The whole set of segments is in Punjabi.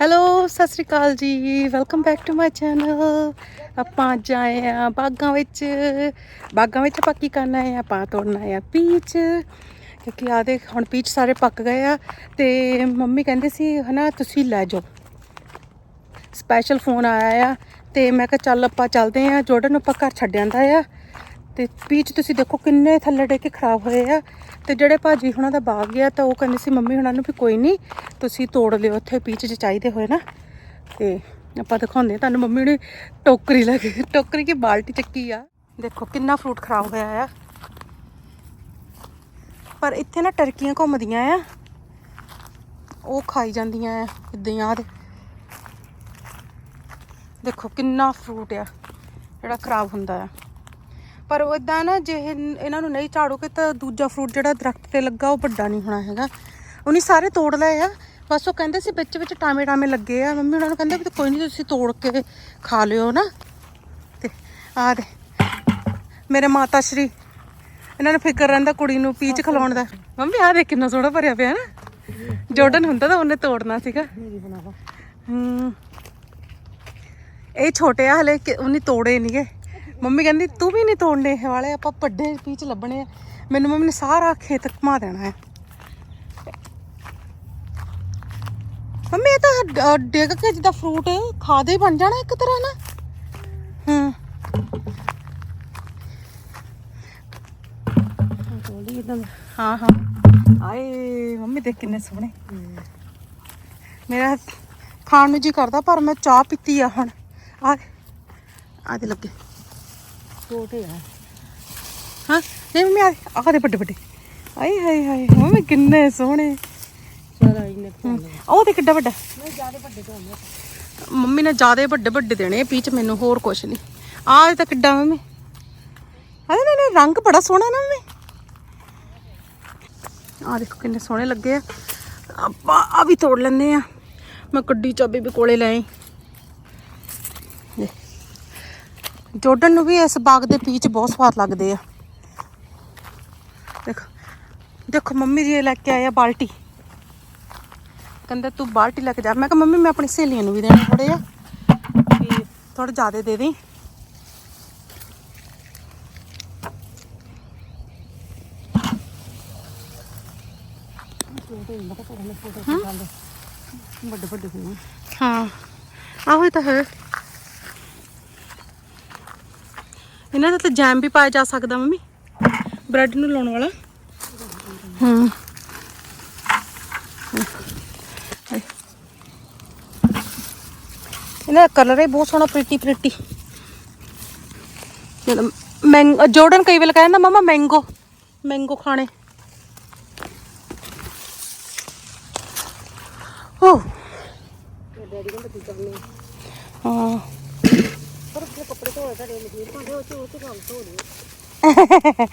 ਹੈਲੋ ਸਤਿ ਸ੍ਰੀ ਅਕਾਲ ਜੀ। Welcome back to my channel ਆਪਾਂ ਅੱਜ ਆਏ ਆ ਬਾਗਾਂ ਵਿੱਚ। ਬਾਗਾਂ ਵਿੱਚ ਆਪਾਂ ਕੀ ਕਰਨਾ ਹੈ? ਆਪਾਂ ਤੋੜਨਾ ਹੈ ਪੀਚ। ਕਿਉਂਕਿ ਆ ਦੇਖ, ਹੁਣ ਪੀਚ ਸਾਰੇ ਪੱਕ ਗਏ ਆ। ਤੇ ਮੰਮੀ ਕਹਿੰਦੇ ਸੀ, ਹਨਾ, ਤੁਸੀਂ ਲੈ ਜਾਓ। ਸਪੈਸ਼ਲ ਫੋਨ ਆਇਆ ਆ। ਤੇ ਮੈਂ ਕਿਹਾ, ਚੱਲ ਆਪਾਂ ਚੱਲਦੇ ਆ ਜੋੜਨ ਨੂੰ ਆਪਾਂ ਘਰ ਛੱਡ ਜਾਂਦਾ ਆ। ਤੇ ਪੀਚ ਤੁਸੀਂ ਦੇਖੋ ਕਿੰਨੇ ਥੱਲੇ ਡੇ ਕੇ ਖਰਾਬ ਹੋਏ ਆ। ਤੇ ਜਿਹੜੇ ਭਾਜੀ ਹੁਣਾਂ ਦਾ ਬਾਗ ਗਿਆ ਤਾਂ ਉਹ ਕਹਿੰਦੇ ਸੀ, ਮੰਮੀ ਹੁਣਾਂ ਨੂੰ ਵੀ ਕੋਈ ਨਹੀਂ ਤੁਸੀਂ ਤੋੜ ਲਿਓ ਉੱਥੇ ਪੀਚ ਜੇ ਚਾਹੀਦੇ ਹੋਏ ਨਾ। ਤੇ ਆਪਾਂ ਦਿਖਾਉਂਦੇ ਆ ਤੁਹਾਨੂੰ ਮੰਮੀ ਨੇ ਟੋਕਰੀ ਲੈ ਕੇ, ਟੋਕਰੀ ਕੀ ਬਾਲਟੀ ਚੱਕੀ ਆ। ਦੇਖੋ ਕਿੰਨਾ ਫਰੂਟ ਖਰਾਬ ਹੋਇਆ ਆ। ਪਰ ਇੱਥੇ ਨਾ ਟਰਕੀਆਂ ਘੁੰਮਦੀਆਂ ਆ। ਉਹ ਖਾਈ ਜਾਂਦੀਆਂ ਆ ਇਦਾਂ ਆ ਦੇਖੋ ਕਿੰਨਾ ਫਰੂਟ ਆ, ਜਿਹੜਾ ਖਰਾਬ ਹੁੰਦਾ ਆ। ਪਰ ਉਹ ਇਦਾਂ ਨਾ ਜੇ ਇਹ- ਇਹਨਾਂ ਨੂੰ ਨਹੀਂ ਝਾੜੋਗੇ ਤਾਂ ਦੂਜਾ ਫਰੂਟ ਜਿਹੜਾ ਦਰਖਤ ਤੇ ਲੱਗਾ ਉਹ ਵੱਡਾ ਨਹੀਂ ਹੋਣਾ ਹੈਗਾ। ਉਹਨੇ ਸਾਰੇ ਤੋੜ ਲਏ ਆ। ਬਸ ਉਹ ਕਹਿੰਦੇ ਸੀ ਵਿੱਚ ਵਿੱਚ ਟਾਮੇ ਟਾਮੇ ਲੱਗੇ ਆ। ਮੰਮੀ ਉਹਨਾਂ ਨੂੰ ਕਹਿੰਦੇ ਵੀ ਕੋਈ ਨਹੀਂ ਤੁਸੀਂ ਤੋੜ ਕੇ ਖਾ ਲਿਓ ਨਾ। ਤੇ ਆ ਦੇ। ਮੇਰੇ ਮਾਤਾ ਸ਼੍ਰੀ, ਇਹਨਾਂ ਨੂੰ ਫਿਕਰ ਰਹਿੰਦਾ ਕੁੜੀ ਨੂੰ ਪੀਚ ਖਿਲਾਉਣ ਦਾ। ਮੰਮੀ ਆ ਦੇ ਕਿੰਨਾ ਸੋਹਣਾ ਭਰਿਆ ਪਿਆ ਨਾ। ਜੋਰਡਨ ਹੁੰਦਾ ਤਾਂ ਉਹਨੇ ਤੋੜਨਾ ਸੀਗਾ। ਹੂੰ। ਇਹ ਛੋਟੇ ਆ, ਹਲੇ ਕਿ- ਉਹਨੇ ਤੋੜੇ ਨਹੀਂਗੇ ਮੰਮੀ ਕਹਿੰਦੀ, ਤੂੰ ਵੀ ਨਹੀਂ ਤੋੜਨੇ ਇਹ ਵਾਲੇ, ਆਪਾਂ ਵੱਡੇ ਪੀਚ ਲੱਭਣੇ ਆ। ਮੈਨੂੰ ਮੰਮੀ ਨੇ ਸਾਰਾ ਖੇਤ ਘੁਮਾ ਦੇਣਾ ਹੈ। ਮੰਮੀ, ਇਹ ਤਾਂ ਡ- ਕੇ ਜਿੱਦਾਂ ਫਰੂਟ ਖਾਦੇ ਬਣ ਜਾਣਾ ਇੱਕ ਤਰ੍ਹਾਂ ਨਾ। ਹੂੰ। ਹਾਂ ਹਾਂ। ਆਏ, ਮੰਮੀ ਦੇਖ ਕਿੰਨੇ ਸੋਹਣੇ। ਮੇਰਾ ਖਾਣ ਨੂੰ ਜੀ ਕਰਦਾ, ਪਰ ਮੈਂ ਚਾਹ ਪੀਤੀ ਆ ਹੁਣ। ਆ ਆ ਲੱਗੇ। ਛੋਟੇ ਆ। ਹਾਂ ਨਹੀਂ ਮੰਮੀ ਆ ਆ ਦੇ ਵੱਡੇ ਵੱਡੇ। ਆਏ ਹਾਏ ਹਾਏ ਮੰਮੀ ਕਿੰਨੇ ਸੋਹਣੇ। ਸਾਰਾ ਇਹਨੇ ਉਹ ਤੇ ਕਿੱਡਾ ਵੱਡਾ। ਮੈਂ ਜ਼ਿਆਦਾ ਵੱਡੇ ਤੋਂ ਆਉਂਦੇ ਮੰਮੀ ਨੇ ਜਿਆਦੇ ਵੱਡੇ ਵੱਡੇ ਦੇਣੇ ਪੀਚ ਮੈਨੂੰ ਹੋਰ ਕੁਛ ਨਹੀਂ। ਆਹ ਤਾਂ ਕਿੱਡਾ ਮੰਮੀ ਨਹੀਂ ਨਹੀਂ ਰੰਗ ਬੜਾ ਸੋਹਣਾ ਨਾ ਮੰਮੀ ਆਹ ਦੇਖੋ ਕਿੰਨੇ ਸੋਹਣੇ ਲੱਗੇ ਆ। ਆਪਾਂ ਆ ਵੀ ਤੋੜ ਲੈਂਦੇ ਆ। ਮੈਂ ਕੱਡੀ ਚਾਬੀ ਵੀ ਕੋਲੇ ਲੈ ਆਈ ਲੈ। ਜੋਰਡਨ ਨੂੰ ਵੀ ਇਸ ਬਾਗ ਦੇ ਪੀਚ ਬਹੁਤ ਸਵਾਦ ਲੱਗਦੇ ਆ। ਦੇਖੋ ਦੇਖੋ ਮੰਮੀ ਜੀ ਲੈ ਕੇ ਆਏ ਆ ਬਾਲਟੀ। ਕਹਿੰਦਾ ਤੂੰ ਬਾਲਟੀ ਲੈ ਕੇ ਜਾ। ਮੈਂ ਕਿਹਾ ਮੰਮੀ ਮੈਂ ਆਪਣੀ ਸਹੇਲੀਆਂ ਨੂੰ ਵੀ ਦੇਣੇ ਥੋੜੇ ਆ ਵੀ ਥੋੜੇ ਜ਼ਿਆਦਾ ਦੇ ਦੇ ਵੱਡੇ ਵੱਡੇ ਹਾਂ। ਆਹੋ ਇਹ ਤਾਂ ਹੈ। ਇਹਨਾਂ ਦਾ ਤਾਂ ਜੈਮ ਵੀ ਪਾਇਆ ਜਾ ਸਕਦਾ ਮੰਮੀ ਬ੍ਰੈਡ ਨੂੰ ਲਾਉਣ ਵਾਲਾ ਹੂੰ ਹਾਏ। ਇਹਨਾਂ ਦਾ ਕਲਰ ਹੀ ਬਹੁਤ ਸੋਹਣਾ ਪ੍ਰੀਟੀ ਪ੍ਰੀਟੀ ਜਦੋਂ ਮੈਂਗੋ ਜੋਰਡਨ ਕਈ ਵੇਲੇ ਕਹਿੰਦਾ ਮਮਾ ਮੈਂਗੋ ਮੈਂਗੋ ਖਾਣੇ ਓ ਡੈਡੀ ਕਹਿੰਦੇ ਕੀ ਕਰਨੇ ਹਾਂ ਪਰ ਉੱਥੇ ਕੱਪੜੇ ਧੋਏ ਤਾਂ ਮਸ਼ੀਨ ਭਾਂਡੇ ਉਹ ਚ ਉਹ ਚ ਕੰਮ ਧੋ ਲਿਓ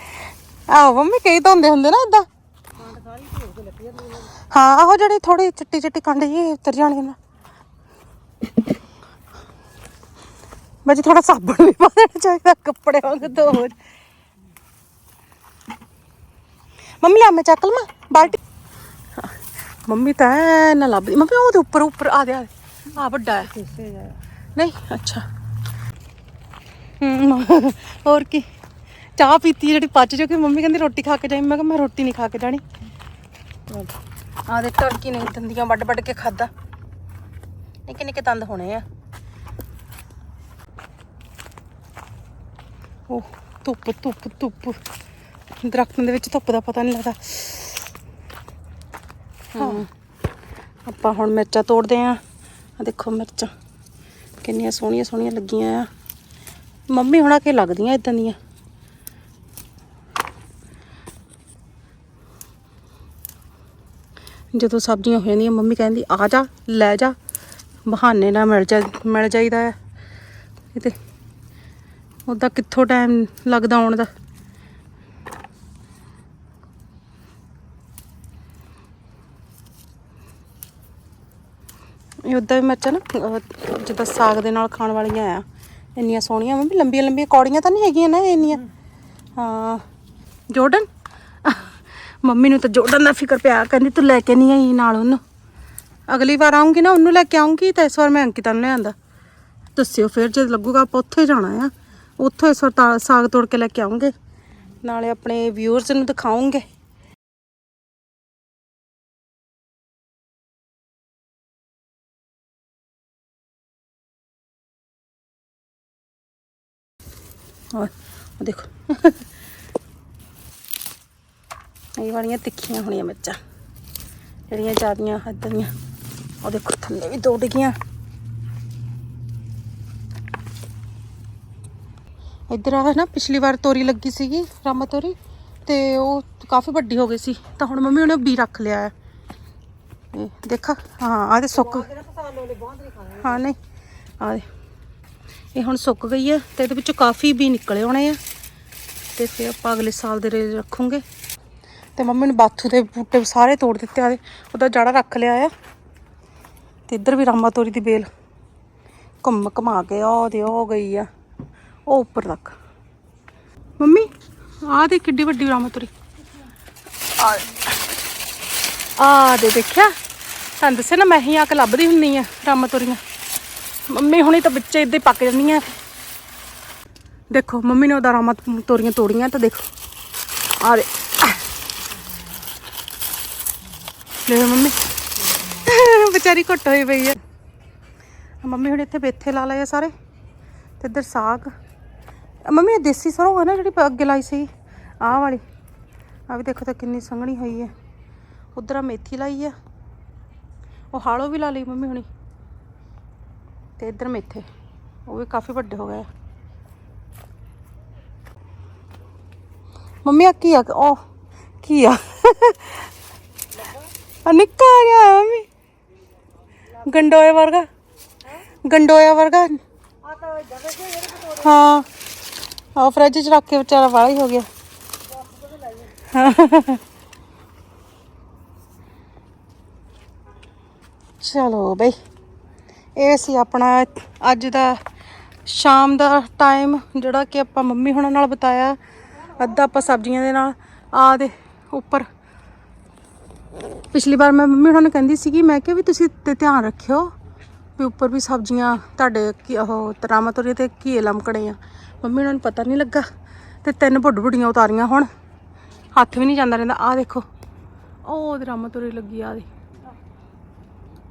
ਆਹੋ ਮੰਮੀ ਕਈ ਧੋਂਦੇ ਹੁੰਦੇ ਨਾ ਇਦਾਂ ਕਾਂਡ ਸਾਰੀ ਧੋ ਕੇ ਲੱਗੀ ਜਾਂਦੀ ਇਹਨਾਂ ਹਾਂ ਆਹੋ ਜਿਹੜੀ ਥੋੜੀ ਚਿੱਟੀ ਚਿੱਟੀ ਕੰਡ ਜੀ ਉਤਰ ਜਾਣੀ ਨਾ ਬੱਚੇ ਥੋੜਾ ਸਾਬਣ ਵੀ ਪਾ ਦੇਣਾ ਚਾਹੀਦਾ ਕੱਪੜੇ ਵਾਂਗ ਧੋ ਹੋ ਜਾ- ਮੰਮੀ ਲੈ ਮੈਂ ਚੱਕ ਲਵਾਂ ਬਾਲਟੀ। ਮੰਮੀ ਤਾਂ ਨਾ ਲੱਭਦੀ। ਮੰਮੀ ਉਹਦੇ ਉੱਪਰ ਉੱਪਰ ਆ ਦੇ ਆ ਦੇ। ਆ ਵੱਡਾ ਹੈ। ਨਹੀਂ ਅੱਛਾ। ਹੋਰ ਕੀ? ਚਾਹ ਪੀਤੀ ਜਿਹੜੀ ਪਚ ਜੋ ਕਿ ਮੰਮੀ ਕਹਿੰਦੀ ਰੋਟੀ ਖਾ ਕੇ ਜਾਈ। ਮੈਂ ਕਿਹਾ ਮੈਂ ਰੋਟੀ ਨਹੀਂ ਖਾ ਕੇ ਜਾਣੀ। ਆ ਦੇ ਟਰਕੀ ਨੇ ਦੰਦੀਆਂ ਵੱਡ ਵੱਡ ਕੇ ਖਾਦਾ ਨਿੱਕੇ ਨਿੱਕੇ ਦੰਦ ਹੋਣੇ ਆ। ਉਹ ਧੁੱਪ ਧੁੱਪ ਧੁੱਪ। ਦਰਖਤਾਂ ਦੇ ਵਿੱਚ ਧੁੱਪ ਦਾ ਪਤਾ ਨਹੀਂ ਲੱਗਦਾ। ਹਾਂ। ਆਪਾਂ ਹੁਣ ਮਿਰਚਾਂ ਤੋੜਦੇ ਆਂ। ਆ ਦੇਖੋ ਮਿਰਚਾਂ। ਕਿੰਨੀਆਂ ਸੋਹਣੀਆਂ ਸੋਹਣੀਆਂ ਲੱਗੀਆਂ ਆ। ਮੰਮੀ ਹੁਣਾਂ ਕੇ ਲੱਗਦੀਆਂ ਇਦਾਂ ਦੀਆਂ। ਜਦੋਂ ਸਬਜ਼ੀਆਂ ਹੋ ਜਾਂਦੀਆਂ, ਮੰਮੀ ਕਹਿੰਦੀ, ਆ ਜਾ, ਲੈ ਜਾ, ਬਹਾਨੇ ਨਾਲ ਮਿਲ ਜਾ, ਮਿਲ ਜਾਈਦਾ ਹੈ। ਇਹ ਉਹਦਾ ਕਿੱਥੋਂ ਟਾਈਮ ਲੱਗਦਾ ਆਉਣ ਦਾ? ਇਹ ਉਦਾਂ ਵੀ ਮਿਰਚਾਂ ਨਾ ਜਿੱਦਾਂ ਸਾਗ ਦੇ ਨਾਲ ਖਾਣ ਵਾਲੀਆਂ ਆ ਇੰਨੀਆਂ ਸੋਹਣੀਆਂ ਮੰਮੀ ਲੰਬੀਆਂ ਲੰਬੀਆਂ ਕੌੜੀਆਂ ਤਾਂ ਨਹੀਂ ਹੈਗੀਆਂ ਨਾ ਇੰਨੀਆਂ। ਹਾਂ, ਜੋਰਡਨ? ਮੰਮੀ ਨੂੰ ਤਾਂ ਜੋਰਡਨ ਦਾ ਫਿਕਰ ਪਿਆ, ਕਹਿੰਦੀ ਤੂੰ ਲੈ ਕੇ ਨਹੀਂ ਆਈ ਨਾਲ ਉਹਨੂੰ। ਅਗਲੀ ਵਾਰ ਆਉਂਗੀ ਨਾ, ਉਹਨੂੰ ਲੈ ਕੇ ਆਉਂਗੀ ਤਾਂ ਇਸ ਵਾਰ ਮੈਂ ਅੰਕਿਤਾ ਨੂੰ ਲਿਆਂਦਾ। ਦੱਸਿਓ ਫਿਰ ਜਦ ਲੱਗੂਗਾ ਆਪਾਂ ਉੱਥੇ ਜਾਣਾ ਆ। ਉੱਥੋਂ ਇਸ ਵਾਰ ਤਾਂ ਸਾਗ ਤੋੜ ਕੇ ਲੈ ਕੇ ਆਉਂਗੇ ਨਾਲੇ ਆਪਣੇ ਵਿਊਅਰਸ ਨੂੰ ਦਿਖਾਉਂਗੇ ਔਰ ਉਹ ਦੇਖੋ। ਇਹ ਵਾਲੀਆਂ ਤਿੱਖੀਆਂ ਹੋਣੀਆਂ ਮਿਰਚਾਂ। ਜਿਹੜੀਆਂ ਜ਼ਿਆਦੀਆਂ ਹੱਦ ਦੀਆਂ। ਉਹ ਦੇਖੋ ਥੱਲੇ ਵੀ ਦੋ ਡਿੱਗੀਆਂ। ਇੱਧਰ ਆ ਨਾ ਪਿਛਲੀ ਵਾਰ ਤੋਰੀ ਲੱਗੀ ਸੀਗੀ ਰਾਮਾ ਤੋਰੀ ਤੇ ਉਹ ਕਾਫੀ ਵੱਡੀ ਹੋ ਗਈ ਸੀ। ਤਾਂ ਹੁਣ ਮੰਮੀ ਉਹਨੇ ਬੀ ਰੱਖ ਲਿਆ ਹੈ। ਇਹ ਦੇਖਾ ਹਾਂ ਆ ਤੇ ਸੁੱਕ ਹਾਂ ਨਹੀਂ ਆ ਦੇ। ਇਹ ਹੁਣ ਸੁੱਕ ਗਈ ਹੈ ਤੇ ਇਹਦੇ ਵਿੱਚੋਂ ਕਾਫੀ ਵੀ ਨਿਕਲੇ ਹੋਣੇ ਆ। ਤੇ ਫਿਰ ਆਪਾਂ ਅਗਲੇ ਸਾਲ ਦੇ ਲਈ ਰੱਖੂਗੇ। ਤੇ ਮੰਮੀ ਨੇ ਬਾਥੂ ਦੇ ਬੂਟੇ ਸਾਰੇ ਤੋੜ ਦਿੱਤੇ ਆ ਉਹਦਾ ਜੜਾ ਰੱਖ ਲਿਆ ਆ। ਤੇ ਇੱਧਰ ਵੀ ਰਾਮਾ ਤੋਰੀ ਦੀ ਬੇਲ। ਘੁੰਮ ਘਮਾ ਕੇ ਉਹ ਦੇ ਹੋ ਗਈ ਆ। ਉਹ ਉੱਪਰ ਤੱਕ। ਮੰਮੀ, ਆਹ ਦੇ ਕਿੱਡੀ ਵੱਡੀ ਰਾਮਾ ਤੋਰੀ ਆ ਆ ਦੇ ਦੇਖਿਆ? ਤੁਹਾਨੂੰ ਦੱਸਿਆ ਨਾ ਮੈਂ ਹੀ ਆ ਕੇ ਲੱਭਦੀ ਹੁੰਨੀ ਆ ਰਾਮਾ ਤੋਰੀਆਂ ਮੰਮੀ ਹੁਣੀ ਤਾਂ ਬੱਚੇ ਇੱਦਾਂ ਹੀ ਪੱਕ ਜਾਂਦੀਆਂ ਦੇਖੋ, ਮੰਮੀ ਨੇ ਉਹਦਾ ਰਾਮਾ ਤੋਰੀਆਂ ਤੋੜੀਆਂ, ਤਾਂ ਦੇਖੋ। ਆ ਦੇ ਮੰਮੀ। ਵਿਚਾਰੀ ਘੁੱਟ ਹੋਈ ਪਈ ਹੈ ਮੰਮੀ ਹੁਣ ਇੱਥੇ ਬੇਥੇ ਲਾ ਲਏ ਆ ਸਾਰੇ। ਤੇ ਇੱਧਰ ਸਾਗ। ਮੰਮੀ, ਇਹ ਦੇਸੀ ਸਰੋਂ ਹੈ ਨਾ ਜਿਹੜੀ ਅੱਗੇ ਲਾਈ ਸੀ? ਆਹ ਵਾਲੀ। ਆ ਵੀ ਦੇਖੋ ਤਾਂ ਕਿੰਨੀ ਸੰਘਣੀ ਹੋਈ ਹੈ ਉਧਰ ਆ ਮੇਥੀ ਲਾਈ ਆ। ਉਹ ਹਾਲੋ ਵੀ ਲਾ ਲਈ ਮੰਮੀ ਹੁਣੀ। ਤੇ ਇੱਧਰ ਮੇਥੇ ਉਹ ਵੀ ਕਾਫੀ ਵੱਡੇ ਹੋ ਗਏ ਆ ਮੰਮੀ ਆ ਕੀ ਆ ਉਹ ਕੀ ਆ ਆ ਨਿੱਕਾ ਜਿਹਾ ਆ ਮੰਮੀ ਗੰਡੋਏ ਵਰਗਾ ਗੰਡੋਇਆ ਵਰਗਾ ਹਾਂ ਆ ਫਰਿੱਜ 'ਚ ਰੱਖ ਕੇ ਵਿਚਾਰਾ ਵਾਲਾ ਹੀ ਹੋ ਗਿਆ ਚਲੋ ਬਈ ਇਹ ਸੀ ਆਪਣਾ ਅੱਜ ਦਾ ਸ਼ਾਮ ਦਾ ਟਾਈਮ ਜਿਹੜਾ ਕਿ ਆਪਾਂ ਮੰਮੀ ਹੁਣਾਂ ਨਾਲ ਬਿਤਾਇਆ। ਅੱਧਾ ਆਪਾਂ ਸਬਜ਼ੀਆਂ ਦੇ ਨਾਲ ਆ ਦੇ ਉੱਪਰ। ਪਿਛਲੀ ਵਾਰ ਮੈਂ ਮੰਮੀ ਹੁਣਾਂ ਨੂੰ ਕਹਿੰਦੀ ਸੀਗੀ, ਮੈਂ ਕਿਹਾ ਵੀ ਤੁਸੀਂ ਤੇ ਧਿਆਨ ਰੱਖਿਓ ਵੀ ਉੱਪਰ ਵੀ ਸਬਜ਼ੀਆਂ ਤੁਹਾਡੇ ਕੀ ਉਹ ਤਰਾਮਾ ਤੋਰੀ ਤੇ ਘੀਏ ਲਮਕਣੇ ਆ। ਮੰਮੀ ਉਹਨਾਂ ਨੂੰ ਪਤਾ ਨਹੀਂ ਲੱਗਾ ਤੇ ਤਿੰਨ ਬੁੱਢ ਬੁੱਢੀਆਂ ਉਤਾਰੀਆਂ ਹੁਣ। ਹੱਥ ਵੀ ਨਹੀਂ ਜਾਂਦਾ ਰਹਿੰਦਾ। ਆ ਦੇਖੋ, ਉਹ ਤਰਾਮਾ ਤੋਰੀ ਲੱਗੀ ਆ ਦੇ।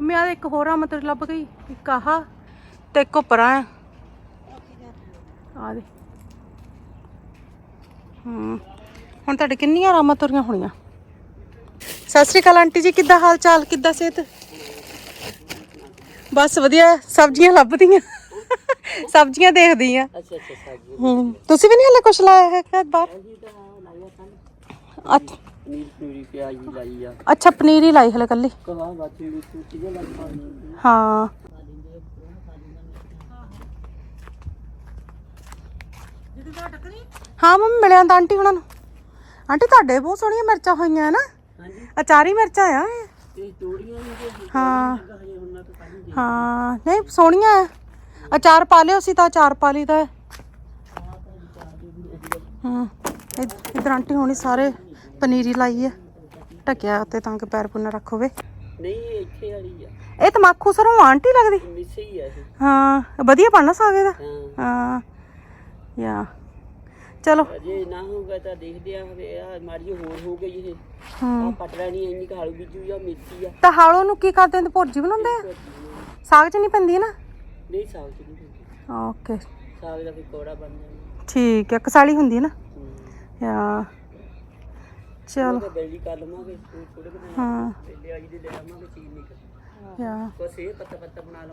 ਮੈਂ ਆ ਇੱਕ ਹੋਰ ਰਾਮਾ ਤੋਰੀ ਲੱਭ ਗਈ ਇੱਕ ਆਹ ਤੇ ਇੱਕ ਉੱਪਰ ਆ। ਆ ਦੇ। ਹੂੰ ਹੁਣ ਤੁਹਾਡੇ ਕਿੰਨੀਆਂ ਰਾਮਾ ਤੋਰੀਆਂ ਹੋਣੀਆਂ? ਸਤਿ ਸ਼੍ਰੀ ਅਕਾਲ ਆਂਟੀ ਜੀ ਕਿੱਦਾਂ ਹਾਲ ਚਾਲ ਕਿੱਦਾਂ ਸਿਹਤ? ਬਸ ਵਧੀਆ ਸਬਜ਼ੀਆਂ ਲੱਭਦੀਆਂ। ਸਬਜ਼ੀਆਂ ਦੇਖਦੀ ਆ। ਅੱਛਾ ਅੱਛਾ ਸਾਜੀ ਹੂੰ ਤੁਸੀਂ ਵੀ ਨਹੀਂ ਹਲੇ ਕੁਛ ਲਾਇਆ ਹੈ ਕਦ ਬਾਹਰ ਅੱਛ- ਨੀਰ ਪੂਰੀ ਪਿਆਜੀ ਲਾਈ ਆ। ਅੱਛਾ ਪਨੀਰ ਹੀ ਲਾਈ ਹਲੇ ਕੱਲੀ। ਦੇ ਲੱਗ ਪਾਣੀ ਹਾਂ। ਹਾਂ ਮੰਮੀ ਮਿਲਿਆ ਤਾਂ ਆਂਟੀ ਹੁਣਾਂ ਨੂੰ। ਆਂਟੀ ਤੁਹਾਡੇ ਬਹੁਤ ਸੋਹਣੀਆਂ ਮਿਰਚਾਂ ਹੋਈਆਂ ਨਾ। ਹਾਂਜੀ। ਅਚਾਰੀ ਮਿਰਚਾਂ ਆ ਇਹ। ਤੇ ਤੋੜੀਆਂ ਤੇ ਹਾਂ। ਹਜੇ ਹੁਣ ਨਾ ਤਾਂ ਪਾਣੀ ਹਾਂ ਨਹੀਂ ਸੋਹਣੀਆਂ ਆ। ਅਚਾਰ ਪਾ ਲਿਓ ਸੀ ਤਾਂ ਅਚਾਰ ਪਾ ਲਈਦਾ। ਹੈ। ਹੂੰ ਇਧ- ਇੱਧਰ ਆਂਟੀ ਹੋਣੀ ਸਾਰੇ। ਪਨੀਰੀ ਲਾਈ ਹੈ ਢਕਿਆ ਉੱਤੇ ਤਾਂ ਕਿ ਪੈਰ ਪੁੰਨਾ ਰੱਖੋਵੇ ਨਹੀਂ ਇਹ ਇੱਥੇ ਵਾਲੀ ਆ। ਇਹ ਤਮਾਕੂ ਸਰੋਂ ਆਂਟੀ ਲੱਗਦੀ? ਮਿਸੇ ਆ ਇਹ। ਹਾਂ ਵਧੀਆ ਬਣਨਾ ਸਾਗ ਇਹਦਾ? ਹਾਂ। ਯਾ। ਚਲੋ। ਅਜੇ ਨਾ ਹੋਊਗਾ ਤਾਂ ਦੇਖਦੇ ਆ ਹਵੇ ਆ ਮਾਰੀ ਹੋਰ ਹੋ ਗਈ ਇਹ। ਹੂੰ। ਪਟੜਾ ਨਹੀਂ ਇੰਨੀ ਕਾਲੂ ਬੀਜੂ ਜਾਂ ਮੇਥੀ ਆ। ਤਾਂ ਹਾਲੋ ਨੂੰ ਕੀ ਕਰਦੇ ਨੇ ਭੁਰਜੀ ਬਣਾਉਂਦੇ ਆ? ਸਾਗ ਚ ਨਹੀਂ ਪੈਂਦੀ ਨਾ? ਨਹੀਂ ਸਾਗ ਚ ਨਹੀਂ ਪੈਂਦੀ। ਓਕੇ। ਸਾਗ ਦਾ ਫਿਰ ਕੋੜਾ ਬਣ ਜਾਂਦਾ। ਠੀਕ ਹੈ ਕਸਾਲੀ ਹੁੰਦੀ ਨਾ? ਯਾ। ਚਲੋ। ਤਾਂ ਬੈਲੀ ਕਰ ਲਵਾਂਗੇ ਥੋੜੇ ਬਣਾ ਹਾਂ। ਲੈ ਆਈ ਦੇ ਲੈ ਆਵਾਂਗੇ ਚੀਜ਼ ਨਹੀਂ ਕਰ ਯਾ ਬਸ ਇਹ ਪੱਤਾ ਪੱਤਾ ਬਣਾ ਲਵਾਂ